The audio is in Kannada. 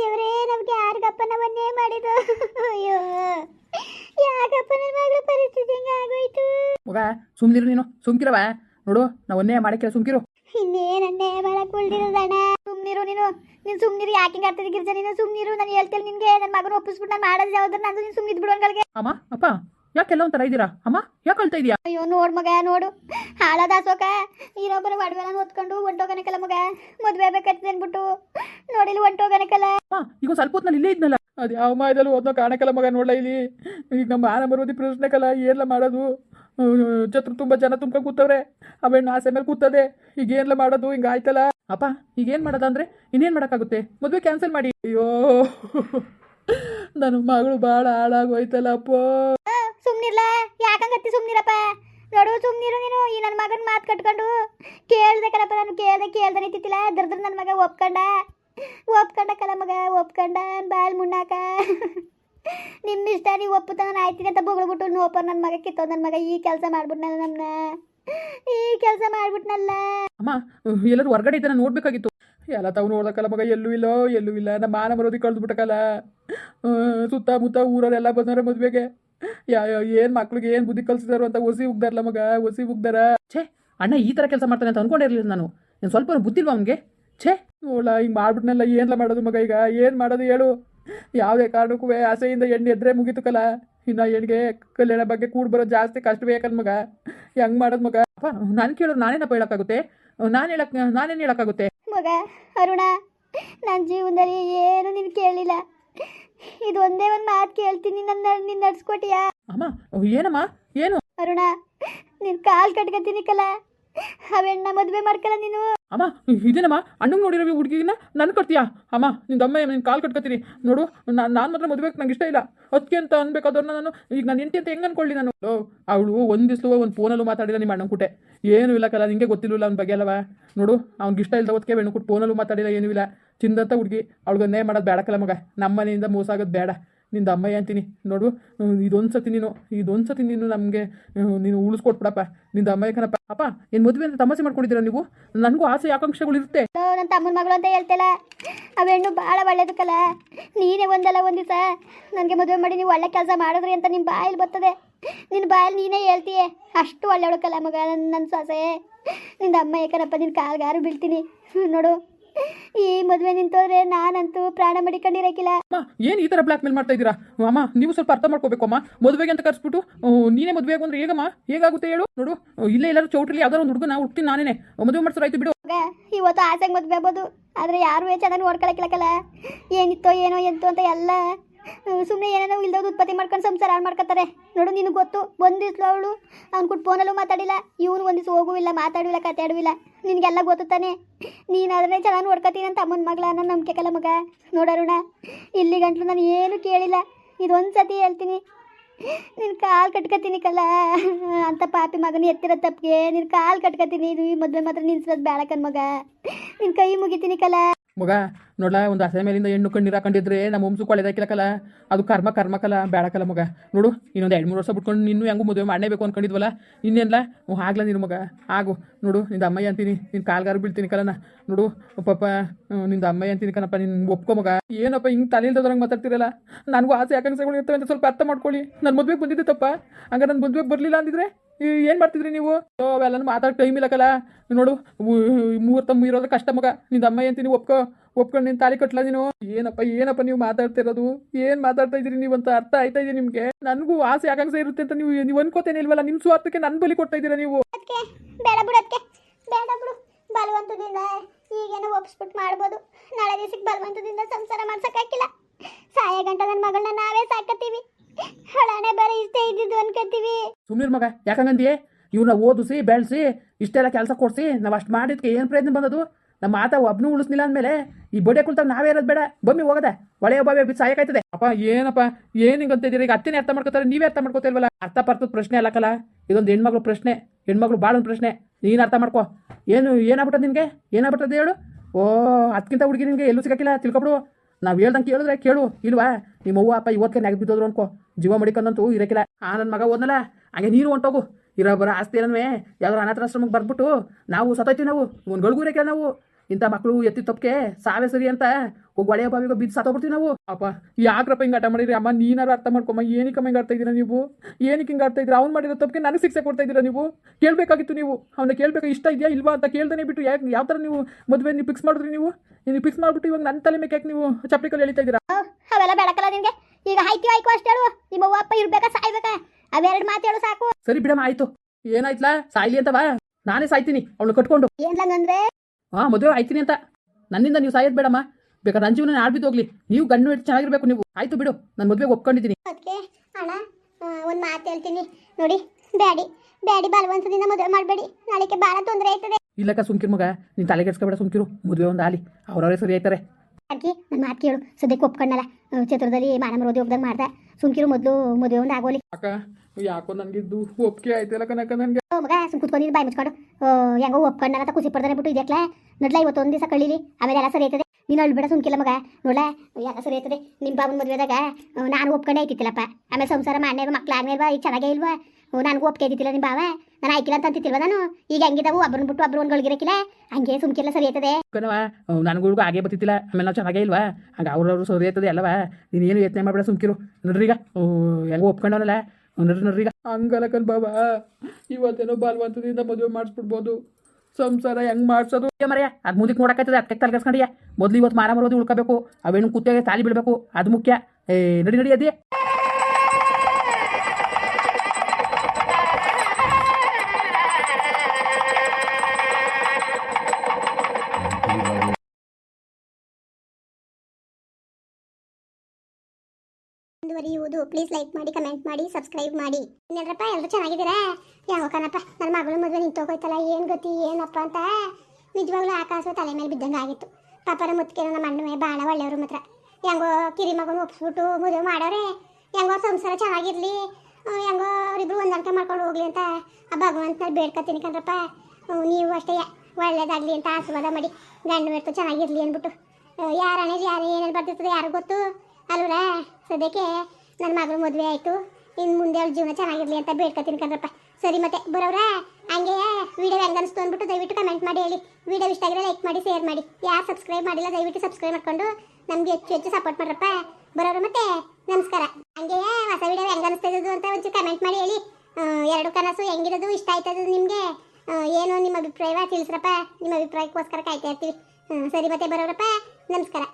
ದೇವ್ರೇ ನಮ್ಗೆ ಯಾರಿಗಪ್ಪನವನ್ನೇ ಮಾಡಿದ್ದು? ಅಯ್ಯೋ ಯಾಕಪ್ಪ ನನ್ನ ಮಗಳ ಪರಿಸ್ಥಿತಿ ಹಿಂಗೆ ಆಗೋಯ್ತು? ಮಗ ಸುಮ್ನಿರು ನೀನು ಸುಮ್ಕಿರವ. ನೋಡು ನಾವನ್ನೇ ಮಾಡಕ್ಕೆ ಸುಮ್ಕಿರು. ಇನ್ನೇನ್ ಇನ್ನೇನನ್ನೇ ಮಾಡಕ್ ಉಳ್ದಿರೋದಣ್ಣ ಸುಮ್ನಿರು ನೀನು. ನೀನು ಸುಮ್ನಿರು ಯಾಕೆ ಹಿಂಗೆ ಆಡ್ತಿದ್ದಿ ಗಿರ್ಜಾ ನೀನು? ಸುಮ್ನಿರು ನಾನು ಹೇಳ್ತೇನೆ ನಿನ್ಗೆ. ನನ್ನ ಮಗನ ಒಪ್ಪಿಸ್ಬಿಟ್ಟು ನಾನು ಮಾಡೋದು ಯಾವ್ದು ನಾನು ನೀನು ಸುಮ್ಮನಿದ್ ಬಿಡೋನ್ಗಳಿಗೆ ಅಮ್ಮ ಅಪ್ಪ. ಯಾಕೆಲ್ಲ ಒಂಥರ ಇದ್ದೀರಾ ಅಮ್ಮ ಯಾಕೆ ಅಳ್ತಾ ಇದೀಯಾ? ಅಯ್ಯೋ ನೋಡ್ ಮಗ ನೋಡು. ಹಾಳದಾಸೋಕ ಅಶೋಕ. ಇನ್ನೊಬ್ಬರ ಒಡವೆಲ್ಲ ಹೊತ್ಕೊಂಡು ಹೊಂಟೋಗನಕಲ್ಲ ಮಗ. ಮದ್ವೆ ಬೇಕಾಗ್ತದೆ ಅನ್ಬಿಟ್ಟು ನೋಡಿಲ್ಲ ಹೊಂಟೋಗನಕಲ್ಲ ಅಮ್ಮ ಈಗ ಸ್ವಲ್ಪ ಹೊತ್ನಲ್ಲಿ ಇಲ್ಲೇ ಇದ್ನಲ್ಲ. ಅದು ಯಾವ ಮಾಯದಲ್ಲಿ ಓದ್ನೋ ಕಾಣಕಲ್ಲ ಮಗ ನೋಡ್ಲಾ ಇಲ್ಲಿ. ಈಗ ನಮ್ಮ ಆನ ಬರೋದಿ ಪ್ರಶ್ನೆಕಲ್ಲ ಏನ್ಲ ಮಾಡೋದು. ಜತ್ರ ಛತ್ರ ತುಂಬ ಜನ ತುಂಬ ಕೂತವ್ರೆ. ಅವೆಣ್ಣು ಆಸೆ ಮೇಲೆ ಕೂತದೆ. ಈಗ ಏನ್ಲ ಮಾಡೋದು? ಹಿಂಗ ಆಯ್ತಲ್ಲ. ಅಪ್ಪ ಈಗ ಏನ್ ಮಾಡೋದಂದ್ರೆ ಇನ್ನೇನ್ ಮಾಡಕ್ಕಾಗುತ್ತೆ? ಮದುವೆ ಕ್ಯಾನ್ಸಲ್ ಮಾಡಿ. ಅಯ್ಯೋ. ನನ್ನ ಮಗಳು ಬಹಳ ಹಾಳಾಗೋಯ್ತಲ್ಲ ಅಪ್ಪೋ ಸುಮ್ನಿರ್ಲ? ಯಾಕಂಗತ್ತಿ ಸುಮ್ನಿರಪ್ಪ? ನೋಡು, ಸುಮ್ನಿರು ನೀನು. ಈ ನನ್ನ ಮಗನ ಮಾತು ಕಟ್ಕೊಂಡು ಕೇಳ್ದೆ ಕಲಪ್ಪ ನಾನು. ಕೇಳ್ದೆ ಕೇಳ್ದೆ ನಿಂತಿತ್ತಿಲ್ಲ ದರ್ದ್ರ ನನ್ನ ಮಗ ಒಪ್ಕೊಂಡ. ಒಪ್ಕೊಂಡ ಕಲ ಮಗ, ಒಪ್ಕೊಂಡ. ಬಾಲ್ ಮುಣ್ಣಾಕ. ನಿಮ್ಮ ಇಷ್ಟ ನೀವು ಒಪ್ಪುತ್ತ ನಾನು ಆಯ್ತೀನಿ ಅಂತ ಬೊಗಳ್ಬಿಟ್ಟು ನೋಪ ನನ್ನ ಮಗ ಕಿತ್ತೋ ನನ್ನ ಮಗ. ಈ ಕೆಲಸ ಮಾಡ್ಬಿಟ್ನಲ್ಲ ನಮ್ಮನ್ನ ಈ ಕೆಲಸ ಮಾಡ್ಬಿಟ್ನಲ್ಲ. ಅಮ್ಮ, ಎಲ್ಲರೂ ಹೊರಗಡೆ ಇದ್ದಾನೆ ನೋಡ್ಬೇಕಾಗಿತ್ತು. ಎಲ್ಲ ತಾವು ನೋಡ್ದಕ್ಕಲ್ಲ ಮಗ, ಎಲ್ಲೂ ಇಲ್ಲೋ, ಎಲ್ಲೂ ಇಲ್ಲ. ನಮ್ಮ ಮಾನ ಮರೋದಿ ಕಳೆದ್ಬಿಟ್ಟಕಲ್ಲ ಸುತ್ತಮುತ್ತ ಊರಲ್ಲೆಲ್ಲ ಬಂದರೆ ಮದುವೆಗೆ. ಯಾ ಏನ್ ಮಕ್ಳಿಗೆ ಏನ್ ಬುದ್ಧಿ ಕಲ್ಸಿದಾರು ಅಂತ ಒಸಿ ಉಗ್ದಾರಲ್ಲ ಮಗ ಒಸಿ ಉಗ್ದಾರ. ಛೇ ಅಣ್ಣ ಈ ತರ ಕೆಲಸ ಮಾಡ್ತಾನೆ ಅಂತ ಅನ್ಕೊಂಡಿರ್ಲಿಲ್ಲ ನಾನು. ಏನು ಸ್ವಲ್ಪ ಬುದ್ಧಿಲ್ವಾ ಅವನಿಗೆ? ಛೇ. ನೋಡ ಹಿಂಗ್ ಮಾಡ್ಬಿಟ್ನಲ್ಲ ಏನ್ಲ ಮಾಡೋದು ಮಗ ಈಗ? ಏನ್ ಮಾಡೋದು ಹೇಳು. ಯಾವ್ದೇ ಕಾರಣಕ್ಕೂ ಆಸೆಯಿಂದ ಎಣ್ಣೆ ಎದ್ರೆ ಮುಗೀತು ಕಲ. ಇನ್ನು ಹೆಣ್ಣಿಗೆ ಕಲ್ಯಾಣ ಬಗ್ಗೆ ಕೂಡ್ ಬರೋ ಜಾಸ್ತಿ ಕಷ್ಟ ಬೇಕಲ್ಲ ಮಗ. ಹೆಂಗ್ ಮಾಡೋದು ಮಗ? ಅಪ್ಪ ನಾನು ಕೇಳೋದು ನಾನೇನಪ್ಪ ಹೇಳೋಕ್ಕಾಗುತ್ತೆ? ನಾನು ಹೇಳಕ್ ನಾನೇನ್ ಹೇಳೋಕ್ಕಾಗುತ್ತೆ? ಮಗ ಅರುಣ ನನ್ನ ಜೀವನದಲ್ಲಿ ಏನು ನೀನು ಕೇಳಿಲ್ಲ. ಇದು ಒಂದೇ ಒಂದು ಮಾತು ಕೇಳ್ತೀನಿ ನನ್ನ ನೀನು ನಡ್ಸ್ಕೊಟ್ಟಿಯಾ? ಅಮ್ಮ ಏನಮ್ಮ? ಏನು? ಅರುಣ ನಿನ್ ಕಾಲ್ ಕಟ್ಕತೀನಿ ಕಲ. ಅವೆಣ್ಣ, ಮದುವೆ ಮಾಡ್ಕಲ್ಲ ನೀನು? ಅಮ್ಮ, ಇದೇನಮ್ಮ? ಅಣ್ಣಂಗೆ ನೋಡಿರೋ ಹುಡುಗಿನ ನನ್ ಕಟ್ತೀಯಾ ಅಮ್ಮ ನಿನ್ನ ಅಮ್ಮ ನಿನ್ ಕಾಲ್ ಕಟ್ಕೊತೀನಿ. ನೋಡು ನಾನು ನಾನು ಮಾತ್ರ ಮದುವೆಗೆ ನಂಗೆ ಇಷ್ಟ ಇಲ್ಲ. ಅದಕ್ಕೆ ಅಂತ ಅನ್ಬೇಕಾದವ್ರನ್ನ ನಾನು ಈಗ ನಾನು ಹೆಂಡತಿ ಅಂತ ಹೆಂಗೆ ಅನ್ಕೊಳ್ಳಿ ನಾನು? ಅವಳು ಒಂದು ಒಂದು ಫೋನಲ್ಲೂ ಮಾತಾಡಿಲ್ಲ ನಿಮ್ಮ ಅಣ್ಣ ಕುಟೆ. ಏನೂ ಇಲ್ಲ ಕಲ, ನಿಂಗೆ ಗೊತ್ತಿಲ್ಲ ಅವ್ನ ಬಗ್ಗೆ ಅಲ್ವಾ ನೋಡು, ಅವ್ನಿಗೆ ಇಷ್ಟ ಇಲ್ದ ಹೊತ್ತಿಗೆ ಬೆಣ್ಣು ಕೊಟ್ಟು ಫೋನಲ್ಲೂ ಮಾತಾಡಿಲ್ಲ, ಏನೂ ಇಲ್ಲ. ಚಿಂದಂತ ಹುಡುಗಿ, ಅವ್ಳಿಗೆ ಮಾಡೋದು ಬೇಡಕಲ್ಲ ಮಗ. ನಮ್ಮ ಮನೆಯಿಂದ ಮೋಸ ಆಗೋದು ಬೇಡ ನಿಂದ ಅಮ್ಮಯ್ಯ ಅಂತೀನಿ. ನೋಡು ಇದೊಂದು ಸತಿ ನೀನು ಇದೊಂದು ಸತಿ ನೀನು ನಮಗೆ ನೀನು ಉಳಿಸ್ಕೊಟ್ಬಿಡಪ್ಪ. ನಿಂದ ಅಮ್ಮಯ್ಯ ಕಣಪ್ಪ. ಅಪ್ಪ, ಏನು ಮದುವೆ ಅಂತ ತಮಾಷೆ ಮಾಡ್ಕೊಂಡಿದ್ದೀರಾ ನೀವು? ನನಗೂ ಆಸೆ ಆಕಾಂಕ್ಷೆಗಳು ಇರುತ್ತೆ. ನನ್ನ ತಮ್ಮನ ಮಗಳು ಅಂತ ಹೇಳ್ತಿಲ್ಲ ಅವೆಣ್ಣು ಭಾಳ ಒಳ್ಳೇದಕ್ಕಲ್ಲ. ನೀನೇ ಒಂದಲ್ಲ ಒಂದು ದಿವಸ. ನನಗೆ ಮದುವೆ ಮಾಡಿ ನೀವು ಒಳ್ಳೆ ಕೆಲಸ ಮಾಡಿದ್ರಿ ಅಂತ ನಿಮ್ಮ ಬಾಯಲ್ಲಿ ಬರ್ತದೆ. ನಿನ್ನ ಬಾಯಲ್ಲಿ ನೀನೇ ಹೇಳ್ತೀಯೇ. ಅಷ್ಟು ಒಳ್ಳೆವಳಕ್ಕಲ್ಲ ಮಗ ನನ್ನ ನನ್ನ ಸೊಸೆ. ನಿಂದ ಅಮ್ಮ ಏಕನಪ್ಪ ನಿನ್ನ ಕಾಲ್ಗಾರು ಬೀಳ್ತೀನಿ. ನೋಡು. ಈ ಮದುವೆ ನಿಂತೋದ್ರೆ ನಾನಂತೂ ಪ್ರಾಣ ಮಡಿಕೊಂಡಿರಕಿಲ್ಲ. ಅಮ್ಮ ಏನು ಈ ತರ ಬ್ಲಾಕ್ ಮೇಲ್ ಮಾಡ್ತಾ ಇದೀರಾ ಅಮ್ಮ ನೀವು ಸ್ವಲ್ಪ ಅರ್ಥ ಮಾಡ್ಕೋಬೇಕು ಅಮ್ಮ. ಮದುವೆಗೆ ಅಂತ ಕರ್ಸ್ಬಿಟ್ಟು ನೀನೇ ಮದುವೆ ಆಗು ಅಂದ್ರೆ ಹೇಗಮ್ಮ? ಹೇಗಾಗುತ್ತೆ ಹೇಳು? ನೋಡು ಇಲ್ಲ ಎಲ್ಲರೂ ಚೌಟ್ರಲ್ಲಿ ಯಾವ್ದಾರು ಒಂದು ಹುಡುಗ ನಾವು ಹುಡ್ತೀನಿ ನಾನೇ ಮದುವೆ ಮಾಡ್ಸೋ ಆಯ್ತು ಬಿಡು. ಮಗ ಇವತ್ತು ಆಸೆಗೆ ಮದುವೆ ಆಗ್ಬೋದು. ಆದ್ರೆ ಯಾರು ಚೆನ್ನಾಗಿ ನೋಡ್ಕೊಳಕ್ಕಿಲ್ಲಕಲ್ಲ ಏನಿತ್ತೋ ಏನೋ ಎಂತೋ ಅಂತ ಎಲ್ಲ ಸುಮ್ಮನೆ ಏನೇನೋ ಇಲ್ದೋದು ಉತ್ಪತ್ತಿ ಮಾಡ್ಕೊಂಡು ಸಂಸಾರ ಹಾಳು ಮಾಡ್ಕೊತಾರೆ. ನೋಡು ನಿನಗೆ ಗೊತ್ತು. ಬಂದಿಸ್ಲು ಅವಳು ಅವ್ನು ಕೊಟ್ಟು ಫೋನಲ್ಲೂ ಮಾತಾಡಿಲ್ಲ. ಇವನು ಒಂದು ದಿವ್ಸ ಹೋಗುವಿಲ್ಲ ಮಾತಾಡುವಿಲ್ಲ ಕತ್ತಾಡುವಿಲ್ಲ ನಿನಗೆಲ್ಲ ಗೊತ್ತಾನೆ ನೀನು ಅದನ್ನೇ ಚೆನ್ನಾಗಿ ನೋಡ್ಕೊತೀನಿ ಅಂತ ಅಮ್ಮನ ಮಗಳ ನನ್ನ ನಂಬಿಕೆ ಕಲ ಮಗ ನೋಡರುಣ ಇಲ್ಲಿ ಗಂಟ್ಲು ನಾನು ಏನು ಕೇಳಿಲ್ಲ. ಇದೊಂದು ಸತಿ ಹೇಳ್ತೀನಿ. ನಿನ್ನ ಕಾಲು ಕಟ್ಕೊತೀನಿ ಕಲ ಅಂತ ಪಾಪಿ ಮಗನ ಎತ್ತಿರ ತಪ್ಪಿಗೆ ನಿನ್ನ ಕಾಲು ಕಟ್ಕೊತೀನಿ. ಇದು ಈ ಮದುವೆ ಮಾತ್ರ ಬೇಡ ಬೇಡಕನ್ ಮಗ. ನಿನ್ನ ಕೈ ಮುಗಿತೀನಿ ಕಲ ಮಗ, ನೋಡ್ಲ, ಒಂದು ಹಸೆ ಮೇಲಿಂದ ಹೆಣ್ಣು ಕಣ್ಣೀರು ಹಾಕೊಂಡಿದ್ರೆ ನಮ್ಮ ವಂಶಕ್ಕೆ ಒಳ್ಳೇದಾಕಿಲ್ಲಕಲ್ಲ ಅದು ಕರ್ಮ ಕರ್ಮಕಲ್ಲ ಬೇಡಕಲ್ಲ ಮಗ. ನೋಡು, ಇನ್ನೊಂದು ಎರಡು, ಮೂರು ವರ್ಷ ಬಿಟ್ಕೊಂಡು ನಿನ್ನೂ ಹೆಂಗೂ ಮದುವೆ ಮಾಡಲೇಬೇಕು ಅನ್ಕೊಂಡಿದ್ವಲ್ಲ? ಇನ್ನೇನ್ಲ ಹ್ಞೂ, ಆಗ್ಲ ನೀನು ಮಗ. ಆಗು, ನೋಡು, ನಿಂದ ಅಮ್ಮಯ್ಯ ಅಂತೀನಿ ನಿನ್ನ ಕಾಲ್ಗಾರು ಬೀಳ್ತೀನಿ ಕಲನ ನೋಡು, ಪಾಪ ನಿಂದು ಅಮ್ಮಯ್ಯ ಅಂತೀನಿ ಕಣಪ್ಪ ನಿನ್ನ ಒಪ್ಕೊ ಮಗ. ಏನಪ್ಪ, ಹಿಂಗೆ ಹಂಗೆ ಮಾತಾಡ್ತಿರಲ್ಲ? ನನಗೂ ಆಸೆ ಆಕಾಂಕ್ಷೆಗಳು ಇರ್ತವೆ ಅಂತ ಸ್ವಲ್ಪ ಅರ್ಥ ಮಾಡ್ಕೊಳ್ಳಿ. ನನ್ನ ಮದುವೆಗೆ ಬಂದಿದ್ದೆ ತಪ್ಪ. ಹಂಗ ನನ್ನ ಮದುವೆಗೆ ಬರಲಿಲ್ಲ ಅಂದಿದ್ರೆ? ಏನು ಮಾಡ್ತಿದ್ರಿ ನೀವು? ಅವೆಲ್ಲ ಮಾತಾಡೋ ಟೈಮ್ ಇಲ್ಲಕಲ್ಲ. ನೋಡು ಮುಹೂರ್ತ ಇರೋದ್ರ ಕಷ್ಟ ಮಗ. ನಿಂದ ಅಮ್ಮ ಅಂತೀನಿ ಒಪ್ಕೊ? ಒಪ್ಕೊಂಡು ನಿನ್ ತಾಲಿ ಕಟ್ಲ ನೀನು? ಏನಪ್ಪ ಏನಪ್ಪ ನೀವು ಮಾತಾಡ್ತಿರೋದು? ಏನು ಮಾತಾಡ್ತಾ ಇದ್ರಿ ನೀವು ಅಂತ ಅರ್ಥ ಆಯ್ತಾ ಇದೆ ನಿಮಗೆ? ನನಗೂ ಆಸೆ ಆಕಾಂಕ್ಷೆ ಇರುತ್ತೆ ಅಂತ ನೀವು ನೀವು ಅನ್ಕೋತೇನೆ ಇಲ್ವಲ್ಲ? ನಿಮ್ಮ ಸ್ವಾರ್ಥಕ್ಕೆ ನನ್ನ ಬಲಿ ಕೊಡ್ತಾ ಇದ್ದೀರಾ ನೀವು ಅದಕ್ಕೆ ಬೇಡ ಬಿಡು ಅದಕ್ಕೆ ಬೇಡ ಬಿಡು ಬಲವಂತದಿಂದ ಈಗೇನೋ ಒಪ್ಸ್ಬಿಟ್ಟು ಮಾಡ್ಬೋದು ನಾಳೆ ದಿವಸಕ್ಕೆ ಬಲವಂತದಿಂದ ಸಂಸಾರ ಮಾಡ್ಸಕ್ಕಾಗಿಲ್ಲ ಸಾಯ ಗಂಟ ನನ್ನ ಮಗಳನ್ನ ನಾವೇ ಸಾಕತ್ತೀವಿ ಹಳನೆ ಬೇರೆ ಇಷ್ಟೇ ಇದ್ದಿದ್ದು ಮಗ. ಯಾಕಂಗಂದಿಯೇ? ಇವ್ರನ್ನ ಓದಿಸಿ, ಬೆಳೆಸಿ, ಇಷ್ಟೆಲ್ಲ ಕೆಲಸ ಕೊಡಿಸಿ, ನಾವು ಅಷ್ಟು ಮಾಡಿದ್ಕೆ ಏನು ಪ್ರಯತ್ನ ಬಂದದು? ನಮ್ಮ ಮಾತ ಒಬ್ನು ಉಳಿಸ್ಲಿಲ್ಲ ಅಂದಮೇಲೆ ಈ ಬಡೆ ಕುಳ್ತಾಗ ನಾವೇ ಇರೋದು ಬೇಡ. ಬಮ್ಮಿ, ಹೋಗದ. ಒಳೆಯ ಒಬ್ಬ ಬಿದ್ದು ಸಾಯಕಾಯ್ತದೆ ಅಪ್ಪ, ಏನಪ್ಪ? ಏನು ಅಂತಿದ್ದೀರಿ? ಈಗ ಅತ್ತೆನೇ ಅರ್ಥ ಮಾಡ್ಕೋತಾರೆ, ನೀವೇ ಅರ್ಥ ಮಾಡ್ಕೋತಿಲ್ವಲ್ಲ ಅರ್ಥ ಪರ್ತದ ಪ್ರಶ್ನೆ ಅಲ್ಲಕಲ್ಲ ಇದೊಂದು ಹೆಣ್ಮಗಳು ಪ್ರಶ್ನೆ. ಹೆಣ್ಮಗಳು ಭಾಳ ಒಂದು ಪ್ರಶ್ನೆ. ನೀನು ಅರ್ಥ ಮಾಡ್ಕೋ. ಏನು, ಏನಾಗ್ಬಿಟ್ಟದ ನಿನಗೆ? ಏನಾಗ್ಬಿಟ್ಟದೆ ಹೇಳು? ಓ ಅದಕ್ಕಿಂತ ಹುಡುಗಿ ನಿನಗೆ ಎಲ್ಲೂ ಸಿಗಕ್ಕಿಲ್ಲ ತಿಳ್ಕೊಬಿಡು. ನಾವು ಹೇಳ್ದಂಗೆ ಕೇಳಿದ್ರೆ ಕೇಳು. ಇಲ್ವಾ? ನಿಮ್ಮ ಅವ್ವ, ಅಪ್ಪ ಇವತ್ತೇ ನೆಗೆದು ಬಿದ್ದೋದ್ರು ಅನ್ಕೋ. ಜೀವ ಮಡಿಕೊಂಡಂತೂ ಇರಕ್ಕಿಲ್ಲ ಆ ನನ್ನ ಮಗ ಓದ್ನಲ್ಲ? ಹಂಗೆ ನೀನು ಹೊಂಟೋಗು ಇರೋ ಬರೋ ಆಸ್ತಿ ಏನನ್ವೇ ಯಾವ್ದಾರು ಅನಾಥಾಶ್ರಮಕ್ಕೆ ಬರ್ಬಿಟ್ಟು ನಾವು ಸತ್ತೋಯ್ತೀವಿ ನಾವು. ಒಂದು ಗಳಿಗೂ ಇರಕ್ಕಿಲ್ಲ ನಾವು. ಇಂಥ ಮಕ್ಕಳು ಎತ್ತಿ ತಪ್ಪಕ್ಕೆ ಸಾವೇ ಸರಿ ಅಂತ ಒಳ್ಳೆಯ ಬಾವಿಗೆ ಬಿದ್ದು ಸತ್ತೋಗ್ಬಿಡ್ತೀವಿ ನಾವು. ಅಪ್ಪ, ಯಾಕ್ರಪ್ಪ ಹಿಂಗೆ ಆಟ ಮಾಡಿದ್ರಿ? ಅಮ್ಮ, ನೀನಾರು ಅರ್ಥ ಮಾಡ್ಕೊಮ್ಮ, ಏನಕ್ಕೆ ಹಿಂಗೆ ಆಡ್ತಾ ಇದ್ದೀರಾ ನೀವು? ಏನಕ್ಕೆ ಹಿಂಗೆ ಆಡ್ತಾ ಇದ್ದೀರಾ? ಅವ್ನು ಮಾಡಿರೋ ತಪ್ಪಕ್ಕೆ ನನಗೆ ಶಿಕ್ಷೆ ಕೊಡ್ತಾ ಇದ್ದೀರಾ ನೀವು? ಕೇಳಬೇಕಾಗಿತ್ತು ನೀವು. ಅವನ ಕೇಳಬೇಕು, ಇಷ್ಟ ಇದೆಯಾ ಇಲ್ವಾ ಅಂತ ಕೇಳ್ದೇ ಬಿಟ್ಟು ಯಾಕೆ ಯಾವ ಥರ ನೀವು ಮದುವೆ ನೀವು ಫಿಕ್ಸ್ ಮಾಡಿದ್ರಿ ನೀವು? ನೀವು ಫಿಕ್ಸ್ ಮಾಡಿಬಿಟ್ಟು ಇವಾಗ ನನ್ನ ತಲೆ ಮೇಲೆ ಯಾಕೆ ನೀವು ಚಪ್ಪಲಿ ಕಲ್ಲು ಎಳಿತಾ ಇದ್ದೀರಾ? ಅವೆಲ್ಲ ಬೆಳಕಲ್ಲ ನಿಮಗೆ ಈಗ ಆಯ್ತು ಆಯ್ಕು ಅಷ್ಟೇ ನಿಮ್ಮ ಅಪ್ಪ ಇರ್ಬೇಕಾ, ಸಾಯ್ಬೇಕಾ? ಅವೆರಡು ಮಾತೇಳು ಸಾಕು. ಸರಿ ಬಿಡಮ್ಮ ಆಯ್ತು. ಏನಾಯ್ತಲ್ಲ ಸಾಯ್ಲಿ ಅಂತವಾ ನಾನೇ ಸಾಯ್ತೀನಿ ಅವಳು ಕಟ್ಕೊಂಡು. ಏನ್ಲಂಗಂದ್ರೆ ಹಾ ಮದುವೆ ಆಯ್ತೀನಿ ಅಂತ. ನನ್ನಿಂದ ನೀವು ಸಾಯೋದ್ ಬೇಡಮ್ಮ. ಬೇಕಾದ್ರೆ ನನ್ನ ಜೀವನ ಆಡ್ಬಿದ್ದು ಹೋಗ್ಲಿ. ನೀವು ಗಂಡು ಇಟ್ಟು ಚೆನ್ನಾಗಿರ್ಬೇಕು ನೀವು. ಆಯ್ತು ಬಿಡು ನಾನು ಮದುವೆಗೆ ಒಪ್ಕೊಂಡಿದ್ದೀನಿ. ಅದಕ್ಕೆ ಅಣ್ಣ ಒಂದು ಮಾತು ಹೇಳ್ತೀನಿ. ನೋಡಿ ಬ್ಯಾಡಿ ಬ್ಯಾಡಿ ಬಲವಂತದಿಂದ ಮದುವೆ ಮಾಡಬೇಡಿ. ನಾಳೆಗೆ ಭಾಳ ತೊಂದರೆ ಆಯ್ತದೆ. ಇಲ್ಲಕ್ಕ ಸುಮ್ಕಿರ್ ಮಗ ನೀನು ತಲೆ ಕೆಡ್ಸ್ಕೊಬೇಡ ಸುಮ್ಕಿರು. ಮದುವೆ ಒಂದು ಆಲಿ ಅವ್ರವರೇ ಸರಿ ಆಯ್ತಾರೆ. ಅದಕ್ಕೆ ನನ್ನ ಮಾತು ಕೇಳು. ಸದ್ಯಕ್ಕೆ ಒಪ್ಕೊಂಡಲ್ಲ. ಚಿತ್ರದಲ್ಲಿ ಮಾನಮರೋದಿ ಹೋಗ್ದಂಗೆ ಮಾಡ್ದೆ. ಸುಮ್ಕಿರು ಮೊದಲು ಮದುವೆ ಒಂದು ಆಗೋಲಿ. ಅಕ್ಕ ಯಾಕೋ ನನಗಿದ್ದು ಒಪ್ಪಿಗೆ ಆಯ್ತಲ್ಲ ಕನಕ ನನಗೆ. ಮಗ ಸುಮ್ ಕುತ್ಕೊಂಡು ಬಾಯಿ ಮುಚ್ಕೊಂಡು. ಹೆಂಗೋ ಒಪ್ಕೊಂಡಲ್ಲ ಅಂತ ಖುಷಿ ಪಡ್ದಾನೆ ಬಿಟ್ಟು ಇದಕ್ಲ ನಡ್ಲ ಇವತ್ತೊಂದು ದಿವಸ ಕಳೀಲಿ. ಆಮೇಲೆ ಎಲ್ಲ ಸರಿ ಆಯ್ತದೆ. ನೀನು ಅಳ್ಬೇಡ ಸುಮ್ಕಿಲ್ಲ ಮಗ. ನೋಡ್ಲ ಎಲ್ಲ ಸರಿ ಆಯ್ತದೆ. ನಿಮ್ಮ ಬಾಬನ ಮದುವೆದಾಗ ನಾನು ಒಪ್ಕೊಂಡೇ ಐತಿತ್ತಿಲ್ಲಪ್ಪ ಆಮೇಲೆ ಸಂಸಾರ ಮಾಡ್ನೇ ಮಕ್ಳು ಆದ್ಮೇಲ್ವಾ ಈಗ ಚೆನ್ನಾಗೇ ಇಲ್ವಾ? ನನಗೂ ಒಪ್ಪಿಗೆ ಐತಿಲ್ಲ ನಿಮ್ಮ ಬಾವ? ನಾನು ಆಯ್ಕಿಲ್ಲ ಅಂತ ಅಂತಿತ್ತಿಲ್ವ ನಾನು? ಈಗ ಹೆಂಗಿದಾವು? ಒಬ್ಬರನ್ನ ಬಿಟ್ಟು ಒಬ್ರು ಒಂದು ಗಳಿಗಿರಕ್ಕಿಲ್ಲ ಹಂಗೆ ಸುಮ್ಕಿಲ್ಲ ಸರಿ ಆಯ್ತದೆ. ಕಣವ ನನಗೂ ಆಗೇ ಬರ್ತಿತ್ತಿಲ್ಲ. ಆಮೇಲೆ ನಾವು ಚೆನ್ನಾಗೇ ಇಲ್ವಾ? ಹಂಗೆ ಅವ್ರವ್ರು ಸರಿ ಆಯ್ತದೆ ಅಲ್ಲವಾ ನೀನು ಏನು ಯೋಚನೆ ಮಾಡಬೇಡ ಸುಮ್ಕಿರು. ನೋಡ್ರಿ ಈಗ ಹೆಂಗೋ ಒಪ್ಕೊಂಡವನಲ್ಲ. ನೋಡ್ರಿ ನೋಡ್ರಿ ಈಗ ಹಂಗಲ್ಲ ಕಣ್ ಬಾಬಾ, ಇವತ್ತೇನೋ ಬಲವಂತದಿಂದ ಮದುವೆ ಮಾಡಿಸ್ಬಿಡ್ಬೋದು. ಸಂಸಾರ ಹೆಂಗ್ ಮಾಡ್ಸೋದು? ಮರೆಯ ಅದು ಮುಂದಕ್ಕೆ ನೋಡಕತ್ತದ ಅದಕ್ಕೆ ತಲೆಗಸ್ಕೊಂಡಿಯ. ಮೊದಲು ಇವತ್ತು ಮಾರ ಮರೋದು ಉಳ್ಕೋಬೇಕು, ಅವೇನು ಕುತ್ತಿಗೆ ತಾಲಿ ಬಿಡಬೇಕು ಅದು ಮುಖ್ಯ. ಏ, ನಡಿ ನಡಿ, ಅದೇ. ಪ್ಲೀಸ್ ಲೈಕ್ ಮಾಡಿ ಕಮೆಂಟ್ ಮಾಡಿ ಸಬ್ಸ್ಕ್ರೈಬ್ ಮಾಡಿ. ಇನ್ನೇನಪ್ಪ ಎಲ್ಲರೂ ಚೆನ್ನಾಗಿದ್ದೀರಾ? ಯಾವ ಕಣಪ್ಪ ನನ್ನ ಮಗಳು ಮದುವೆ ನಿಂತೋಗೋಯ್ತಲ್ಲ, ಏನು ಗತಿ, ಏನಪ್ಪ ಅಂತ ನಿಜವಾಗ್ಲೂ ಆಕಾಶ ತಲೆ ಮೇಲೆ ಬಿದ್ದಂಗೆ ಆಗಿತ್ತು. ಪಾಪರ ಮುತ್ತಿಗೆ ನಮ್ಮ ಅಣ್ಣ ಭಾಳ ಒಳ್ಳೆಯವರು ಮಾತ್ರ ಹೆಂಗೋ ಕಿರಿ ಮಗನ ಒಪ್ಸ್ಬಿಟ್ಟು ಮದುವೆ ಮಾಡೋರೆ, ಹೆಂಗೋ ಸಂಸಾರ ಚೆನ್ನಾಗಿರಲಿ ಹೆಂಗೋ ಅವರಿಬ್ರು ಹೊಂದಾಣಿಕೆ ಮಾಡ್ಕೊಂಡು ಹೋಗ್ಲಿ ಅಂತ ಆ ಭಗವಂತನ ಬೇಡ್ಕೊತೀನಿ ಕಣ್ರಪ್ಪ. ನೀವು ಅಷ್ಟೇ, ಒಳ್ಳೇದಾಗಲಿ ಅಂತ ಆಶೀರ್ವಾದ ಮಾಡಿ, ಗಂಡು ಮೇಡ್ತು ಚೆನ್ನಾಗಿರಲಿ ಅಂದ್ಬಿಟ್ಟು. ಯಾರು ಹಣೆಗೆ ಯಾರು ಏನೇನು ಬರ್ತಿರ್ತದೆ ಯಾರು ಗೊತ್ತು? ಅಲ್ವರ ಸದ್ಯಕ್ಕೆ ನನ್ನ ಮಗಳು ಮದುವೆ ಆಯಿತು. ಇನ್ನು ಮುಂದೆ ಅವ್ಳ ಜೀವನ ಚೆನ್ನಾಗಿರಲಿ ಅಂತ ಬೇಡ್ಕೊತೀನಿ ಕಣ್ರಪ್ಪ. ಸರಿ ಮತ್ತೆ ಬರೋರ ಹಂಗೆ ವಿಡಿಯೋ ಹೆಂಗೆ ಅನಿಸ್ತು ಅಂದ್ಬಿಟ್ಟು ದಯವಿಟ್ಟು ಕಮೆಂಟ್ ಮಾಡಿ ಹೇಳಿ. ವಿಡಿಯೋ ಇಷ್ಟ ಆಗಿರೋ ಲೈಕ್ ಮಾಡಿ ಶೇರ್ ಮಾಡಿ. ಯಾರು ಸಬ್ಸ್ಕ್ರೈಬ್ ಮಾಡಿಲ್ಲ, ದಯವಿಟ್ಟು ಸಬ್ಸ್ಕ್ರೈಬ್ ಮಾಡ್ಕೊಂಡು ನಮಗೆ ಹೆಚ್ಚು ಹೆಚ್ಚು ಸಪೋರ್ಟ್ ಮಾಡ್ರಪ್ಪ. ಬರೋರು ಮತ್ತೆ, ನಮಸ್ಕಾರ. ಹಂಗೆ ಹೊಸ ವಿಡಿಯೋ ಹೆಂಗೆ ಅನಿಸ್ತಿದ್ದು ಅಂತ ಒಂಚೂರು ಕಮೆಂಟ್ ಮಾಡಿ ಹೇಳಿ. ಎರಡು ಕನಸು ಹೆಂಗಿರೋದು ಇಷ್ಟ ಆಯ್ತದ ನಿಮಗೆ? ಏನು ನಿಮ್ಮ ಅಭಿಪ್ರಾಯವ ತಿಳಿಸ್ರಪ್ಪ? ನಿಮ್ಮ ಅಭಿಪ್ರಾಯಕ್ಕೋಸ್ಕರ ಕಾಯ್ತಾ ಇರ್ತೀವಿ. ಸರಿ ಮತ್ತೆ ಬರೋರಪ್ಪ ನಮಸ್ಕಾರ.